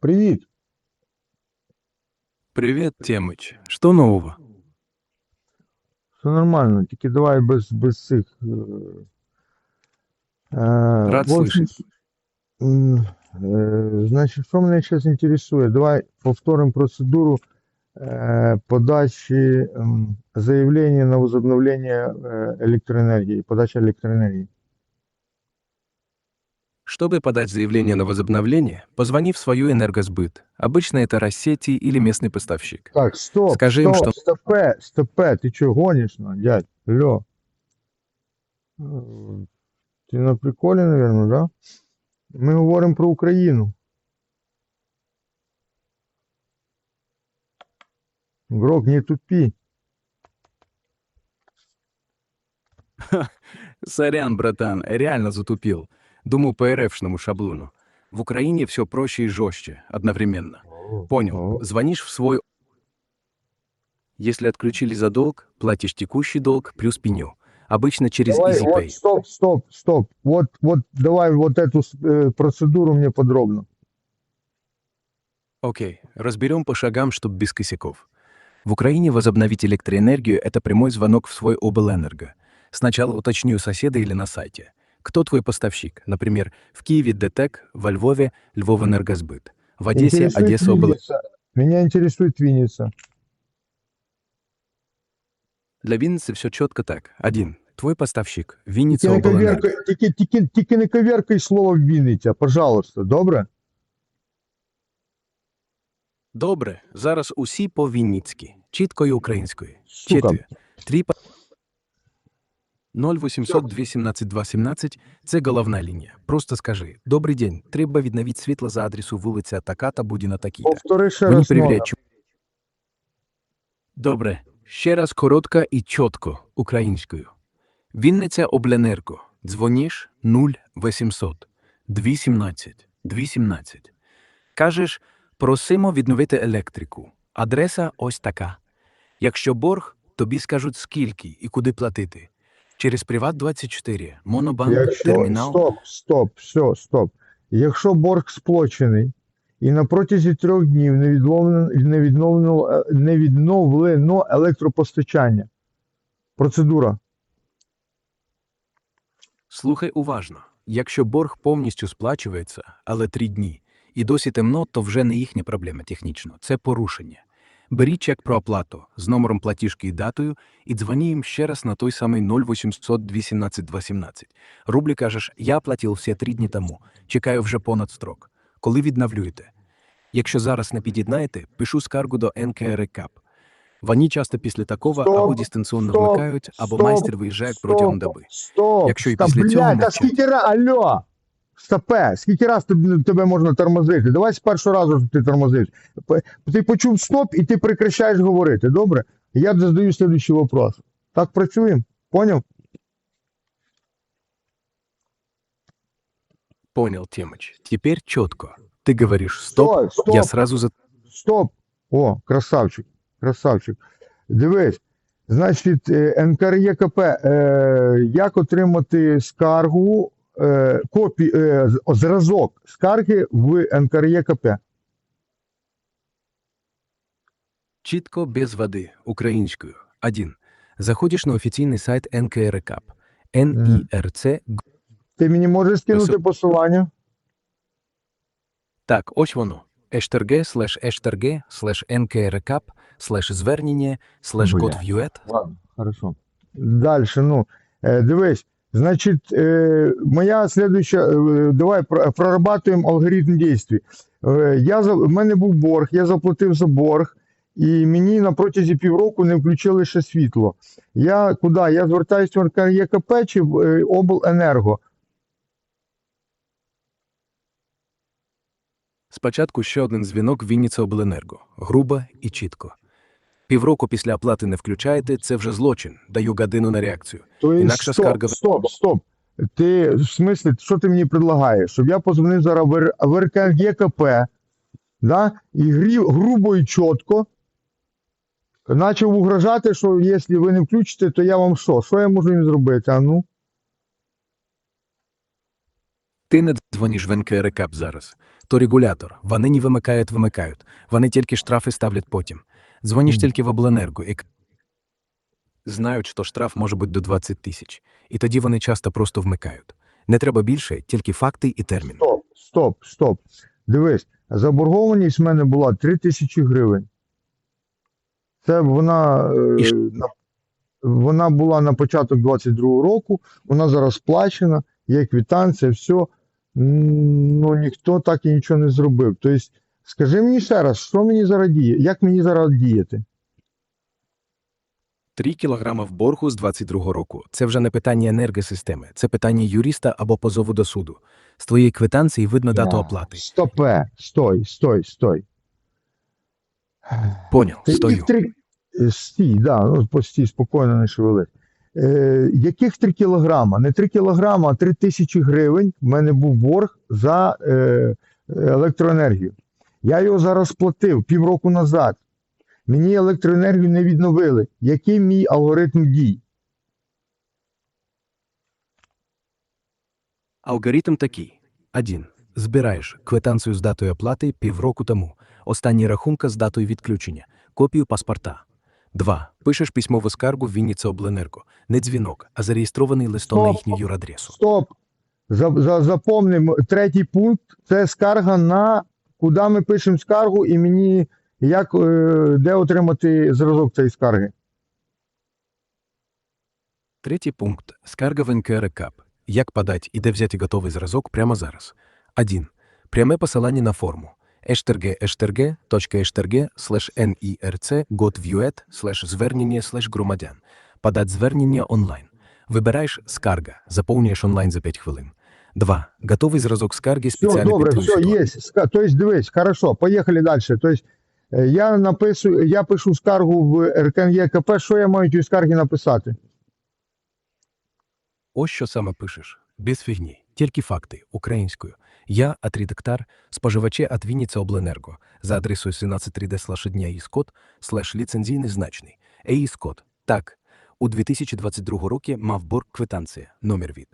Привіт. Привет, Темыч. Что нового? Все нормально, тільки давай без, без цих. е, е, Рад в общем, слышать. м, е, Значить, що мене зараз інтересує? Давай повторимо процедуру е, подачі ем, заявлення на возобновлення е, електроенергії, подача електроенергії. Чтобы подать заявление на возобновление, позвони в свою энергосбыт. Обычно это Россети или местный поставщик. Так, стоп, Скажи їм, стоп, що- стопе, стопе, ти чого гониш, ну, дядь? Алло. Е, Ти на приколі, напевно, да? Ми говоримо про Україну. Грок, не тупи. Сорян, братан, реально затупил. Думаю по РФшному шаблону. В Украине все проще и жестче одновременно. Понял. Звонишь в свой... Если отключили за долг, платишь текущий долг плюс пеню. Обычно через Давай, EasyPay. вот, стоп, стоп, стоп. Вот, вот, давай вот эту э, процедуру мне подробно. Окей, разберем по шагам, чтобы без косяков. В Украине возобновить электроэнергию – это прямой звонок в свой облэнерго. Сначала уточни у соседа или на сайте. Кто твой поставщик? Например, в Киеве ДТЭК, во Львове – Львовэнергосбыт, в Одессе – Интересует Одесса обл... Винница. Меня интересует Винница. Для Винницы все четко так. Один. Твой поставщик – Тільки Винница не облэнерго. коверкай, тільки, тільки, тільки не коверкай слово Вінниця, пожалуйста, добре? Добре, зараз усі по-вінницьки, чіткою українською. Сука. Четвер. Три па- 0800 217 217 – це головна лінія. Просто скажи «Добрий день, треба відновити світло за адресу вулиця така-та, Будіна такі-та». Повтори ще Вони раз номер. перевіряють. Добре. Ще раз коротко і чітко українською. Вінниця Обленерго. Дзвоніш 0800 217 217. Кажеш, просимо відновити електрику. Адреса ось така. Якщо борг, тобі скажуть скільки і куди платити. Через Приват24, Монобанк, Якщо, термінал. стоп, стоп, все, стоп. Якщо борг сплочений і на протязі трьох днів не відновлено, не відновлено, е, не відновлено електропостачання. Процедура. Слухай уважно. Якщо борг повністю сплачується, але три дні, і досі темно, то вже не їхня проблема технічно, це порушення. Беріть чек про оплату з номером платіжки і датою і дзвоні їм ще раз на той самий 0800 217 217. Рублі кажеш, я платив всі три дні тому, чекаю вже понад строк. Коли відновлюєте? Якщо зараз не під'єднаєте, пишу скаргу до НКРКАП. Вони часто після такого Стоп, або дистанційно стоп, вмикають, або стоп, майстер виїжджає протягом доби. Стоп, Якщо і Та, після цього блядь, та скільки алло, стопе, скільки раз тебе, тебе можна тормозити? Давай з першого разу ти тормозиш. Ти почув стоп і ти прекращаєш говорити, добре? Я задаю следующий вопрос. Так працюємо? Поняв? Понял, Темыч. Теперь четко. Ты говоришь «стоп», Стой, стоп. я сразу за... Стоп. О, красавчик, красавчик. Дивись, значить, е, НКРЄКП, е, як отримати скаргу, е, копі, е, зразок скарги в НКРЄКП? Чітко без води, українською. Один. Заходиш на офіційний сайт НКРКАП. NIRC. Ти мені можеш скинути посилання? Так, ось воно. eshtrg слеш eshtrg слеш nkrkap слеш звернення слеш godview Ладно, хорошо. Далі, ну, е, дивись, значить, е, моя слідуюча, е, давай про- прорабатуємо алгоритм дій. Е, я, в мене був борг, я заплатив за борг, і мені на протязі півроку не включили ще світло. Я куди? Я звертаюся в НКРЄКП чи в е, обленерго? Спочатку ще один дзвінок Вінниця Обленерго. Грубо і чітко. Півроку після оплати не включаєте, це вже злочин. Даю годину на реакцію. То Інакше стоп, скарга- стоп, стоп. Ти, в смислі, що ти мені предлагаєш? Щоб я позвонив зараз в, в РКГКП, да? і грі, грубо і чітко почав угрожати, що якщо ви не включите, то я вам що? Що я можу їм зробити? А ну? Ти не дзвониш в НКРКАП зараз. То регулятор. Вони не вимикають, вимикають. Вони тільки штрафи ставлять потім. Дзвониш Мгм. тільки в обленерго і знають, що штраф може бути до 20 тисяч. І тоді вони часто просто вмикають. Не треба більше, тільки факти і термін. Стоп, стоп, стоп. Дивись, заборгованість в мене була 3 тисячі гривень. Це вона, е, І на, вона була на початок 22-го року, вона зараз сплачена, є квитанція, все. Ну, ніхто так і нічого не зробив. Тобто, скажи мені ще раз, що мені зараз діє? Як мені зараз діяти? 3 кілограма в боргу з 22 року. Це вже не питання енергосистеми, це питання юриста або позову до суду. З твоєї квитанції видно дату А, оплати. Стопе, стой, стой, стой. Поняв, Яких стою. три... Е, Стій, да, ну, постій, спокійно не шевели. Е, яких 3 кілограма? Не 3 кілограма, а 3 тисячі гривень в мене був борг за е, електроенергію. Я його зараз сплатив півроку назад. Мені електроенергію не відновили. Який мій алгоритм дій? Алгоритм такий. 1. Збираєш квитанцію з датою оплати півроку тому, останні рахунка з датою відключення, копію паспорта. 2. Пишеш письмову скаргу в Вінниця Обленерго. Не дзвінок, а зареєстрований листом на їхню юрадресу. Стоп. За, за, запомнимо, третій пункт це скарга на куди ми пишемо скаргу і мені як, е, де отримати зразок цієї скарги. Третій пункт. Скарга в НКРКАП. Як подать і де взяти готовий зразок прямо зараз. 1. Пряме посилання на форму. slash nirc slash звернення громадян. Подать звернення онлайн. Вибираєш «Скарга», заповнюєш онлайн за 5 хвилин. 2. Готовий зразок скарги Все, спеціально добре, все, є. Тобто, дивись, хорошо, поїхали далі. Тобто, е, я написую, я пишу скаргу в РКНЄКП, що я маю тій скаргі написати? Ось що саме пишеш. Без фігні, тільки факти, українською. Я, от редактор, споживачі от Вінниця Обленерго за адресою 173D слеш дня із код, слеш ліцензійний значний. ЕІС код. Так, у 2022 році мав борг квитанція, номер від.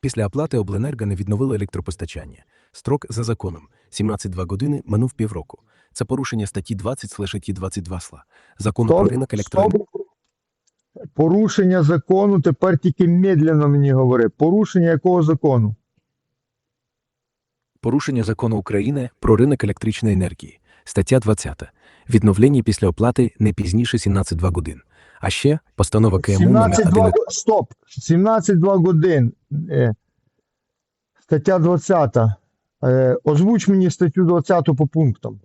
Після оплати Обленерго не відновило електропостачання. Строк за законом. 17-2 години минув півроку. Це порушення статті 20 слеш 22 сла. Закону про ринок електроенергії. Порушення закону, тепер тільки медленно мені говори. Порушення якого закону? Порушення закону України про ринок електричної енергії. Стаття 20. Відновлення після оплати не пізніше 17-2 годин. А ще постанова КМУ номер 17-2 1. Стоп. 17-2 годин. Е, стаття 20. Е, озвуч мені статтю 20 по пунктам.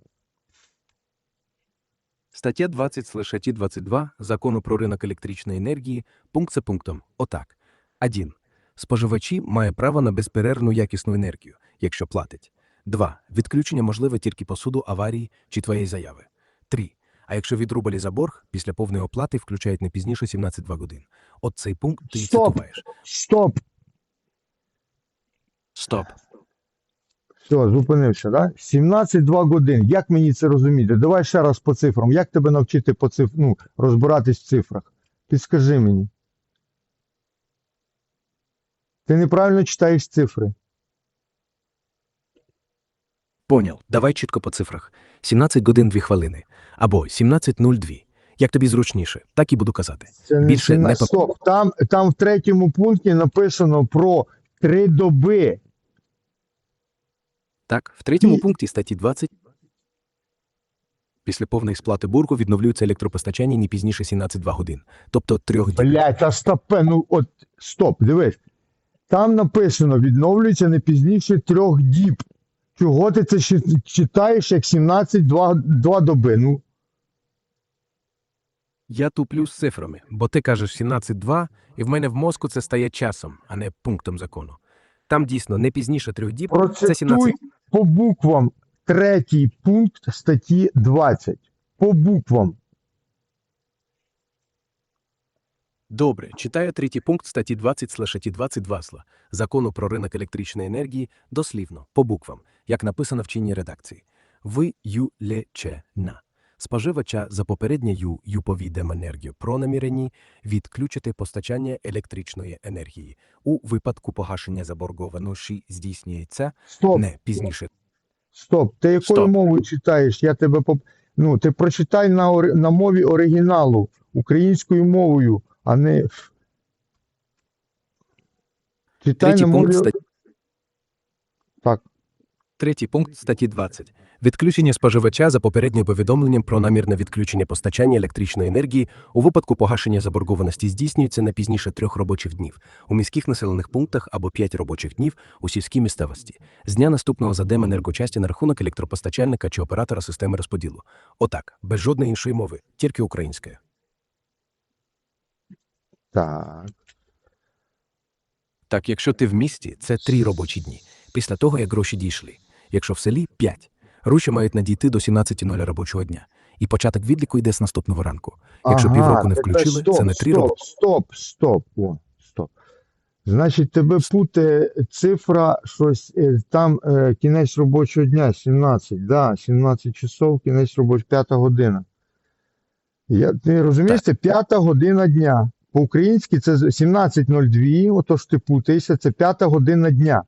Стаття 20 слешаті 22 Закону про ринок електричної енергії пункт за пунктом. Отак. 1. Споживачі має право на безперервну якісну енергію, якщо платить. 2. Відключення можливе тільки по суду аварії чи твоєї заяви. 3. А якщо відрубали за борг, після повної оплати включають не пізніше 17-2 годин. От цей пункт ти Стоп. цитуєш. Стоп. Стоп. Все, зупинився, да? 17-2 годин. Як мені це розуміти? Давай ще раз по цифрам. Як тебе навчити по циф... ну, розбиратись в цифрах? Підскажи мені. Ти неправильно читаєш цифри. Поняв. Давай чітко по цифрах. 17 годин 2 хвилини. Або 17.02. Як тобі зручніше, так і буду казати. Це не Більше 17 не Стоп. Там, там в третьому пункті написано про три доби. Так, в третьому І- пункті статті 20 після повної сплати боргу відновлюється електропостачання не пізніше 17-2 годин, тобто трьох діб. Блять, а стопе, ну от стоп, дивись. Там написано, відновлюється не пізніше трьох діб. Чого ти це читаєш як 17-2 2 доби? Ну, Я туплю з цифрами, бо ти кажеш 17.2, і в мене в мозку це стає часом, а не пунктом закону. Там дійсно не пізніше трьох діб, це процитуй 17. по буквам третій пункт статті 20. По буквам. Добре, читаю третій пункт статті 20 слешаті 22 сла Закону про ринок електричної енергії дослівно, по буквам, як написано в чинній редакції. Ви ю ле че на. споживача за попередньою юповідем енергію про намірені відключити постачання електричної енергії. У випадку погашення заборгованості здійснюється Стоп, не пізніше. стоп. Ти якою Стоп. мовою читаєш? Я тебе поп... Ну, ти прочитай на, ори- на мові оригіналу, українською мовою, а не. Третій пункт, мові. статті... Так. Третій пункт статті 20. Відключення споживача за попереднім повідомленням про намірне відключення постачання електричної енергії у випадку погашення заборгованості здійснюється не пізніше трьох робочих днів у міських населених пунктах або п'ять робочих днів у сільській місцевості з дня наступного за дем енергочасті на рахунок електропостачальника чи оператора системи розподілу. Отак, без жодної іншої мови, тільки українською. Так. Так, якщо ти в місті, це три робочі дні після того, як гроші дійшли. Якщо в селі п'ять. Гроші мають надійти до 17.00 робочого дня. І початок відліку йде з наступного ранку. Якщо Ага, півроку не включили, стоп, це не три стоп, роки. Стоп, стоп, о, стоп. Значить, тебе путає цифра, щось е, там е, кінець робочого дня, 17, да, 17 часов, кінець робочого, п'ята година. Я, ти розумієш, це п'ята година дня. По-українськи це з- 17.02, отож ти путаєшся, це п'ята година дня.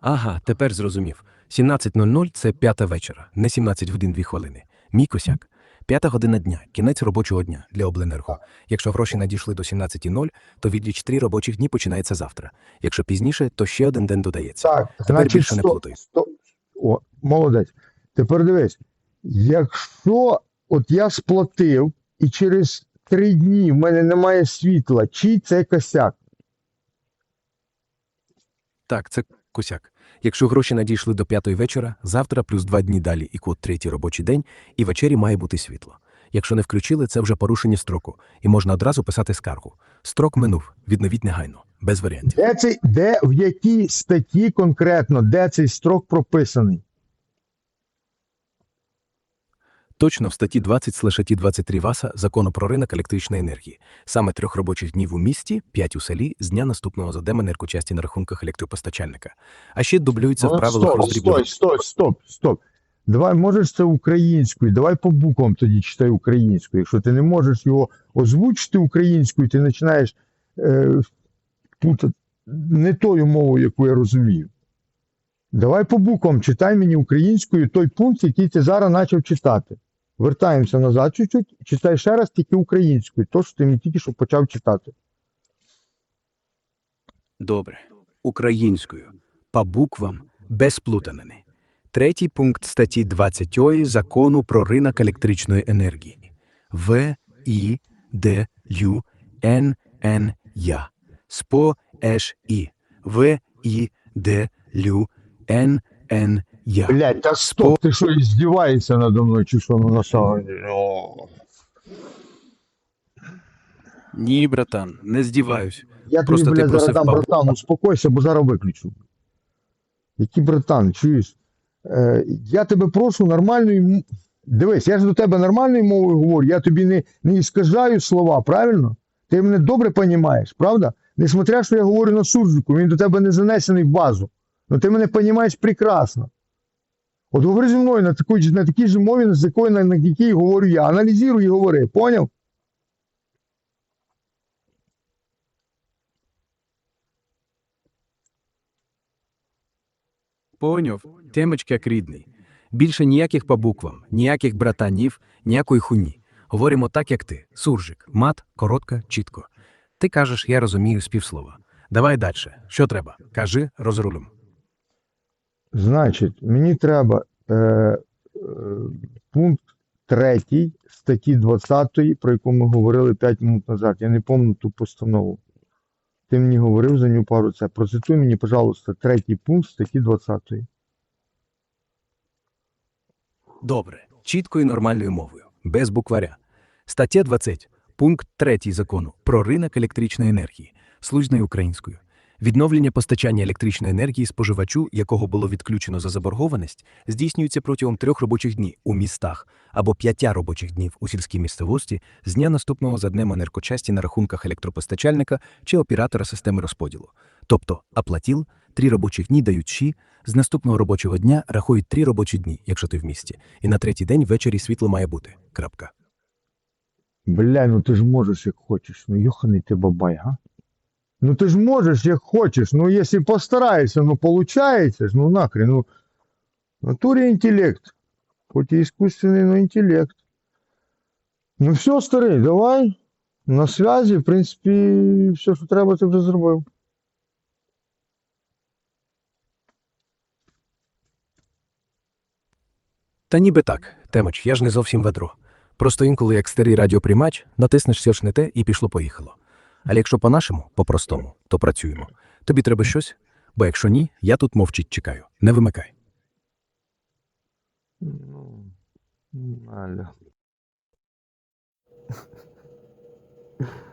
Ага, тепер зрозумів. 17.00 – це п'ята вечора, не 17 годин 2 хвилини. Мій косяк. П'ята година дня, кінець робочого дня для обленерго. Якщо гроші надійшли до 17.00, то відліч три робочих дні починається завтра. Якщо пізніше, то ще один день додається. Так, Тепер значить, більше не стоп, плутай. стоп. О, молодець. Тепер дивись, якщо от я сплатив і через три дні в мене немає світла, чий це косяк? Так, це косяк. Якщо гроші надійшли до п'ятої вечора, завтра плюс два дні далі і код третій робочий день, і ввечері має бути світло. Якщо не включили, це вже порушення строку, і можна одразу писати скаргу. Строк минув, відновіть негайно, без варіантів. Де цей, де, в якій статті конкретно, де цей строк прописаний? Точно в статті 20 слешаті 23 ВАСа Закону про ринок електричної енергії. Саме трьох робочих днів у місті, п'ять у селі, з дня наступного за дем енергочасті на рахунках електропостачальника. А ще дублюється в правилах стоп, роздрібного. стоп, стоп, стоп, стоп. Давай, можеш це українською, давай по буквам тоді читай українською. Якщо ти не можеш його озвучити українською, ти починаєш е, путати не тою мовою, яку я розумію. Давай по буквам читай мені українською той пункт, який ти зараз почав читати. Вертаємося назад чуть-чуть, читай ще раз тільки українською, то що ти мені тільки що почав читати. Добре. Українською. По буквам без плутанини. Третій пункт статті 20 Закону про ринок електричної енергії. В, І, Д, Ю, Н, Н, Я. СПО, Ш, І. В, І, Д, Лю, Н, Н, Я. Блять, та стоп, ти що, здіваєшся надо мною, чи що на самом деле? О. Ні, братан, не здіваюсь. Я тобі, Просто ти блядь, зараз просив дам, братан, успокойся, бо зараз виключу. Який братан, чуєш? Е, я тебе прошу нормальною. м- Дивись, я ж до тебе нормальною мовою говорю, я тобі не, не іскажаю слова, правильно? Ти мене добре розумієш, правда? Несмотря, що я говорю на суржику, він до тебе не занесений в базу. Ну ти мене розумієш прекрасно. От говори зі мною на такій, на такій же мові, з якою, на, на якій говорю я. Аналізуй і говори, поняв? Поняв. Темочка як рідний. Більше ніяких по буквам, ніяких братанів, ніякої хуйні. Говоримо так, як ти. Суржик. Мат, коротко, чітко. Ти кажеш, я розумію співслова. Давай далі. Що треба? Кажи, розрулим. Значить, мені треба е, е, пункт 3 статті 20, про яку ми говорили 5 минут назад. Я не пам'ятаю ту постанову. Ти мені говорив за нього пару це. Процитуй мені, пожалуйста, третій пункт статті 20. Добре. Чітко і нормальною мовою. Без букваря. Стаття 20. Пункт 3 закону про ринок електричної енергії. Служною українською. Відновлення постачання електричної енергії споживачу, якого було відключено за заборгованість, здійснюється протягом трьох робочих днів у містах або п'ятя робочих днів у сільській місцевості з дня наступного за днем енергочасті на рахунках електропостачальника чи оператора системи розподілу. Тобто оплатіл три робочих дні дають з наступного робочого дня рахують три робочі дні, якщо ти в місті, і на третій день ввечері світло має бути. Крапка. Бля, ну ти ж можеш як хочеш. Ну йоханий ти бабай, га? Ну ти ж можеш як хочеш. Ну якщо постараєшся, ну ж, ну нахрен, ну. В натурі інтелект. Хоч і іскусственний, но інтелект. Ну все, старий, давай. На связі, в принципі, все, що треба, ти вже зробив. Та ніби так, Темоч, я ж не зовсім ведро. Просто інколи, як старий радіоприймач, натиснеш все ж не те і пішло-поїхало. Але якщо по-нашому, по-простому, то працюємо. Тобі треба щось? Бо якщо ні, я тут мовчить чекаю. Не вимикай. Ну.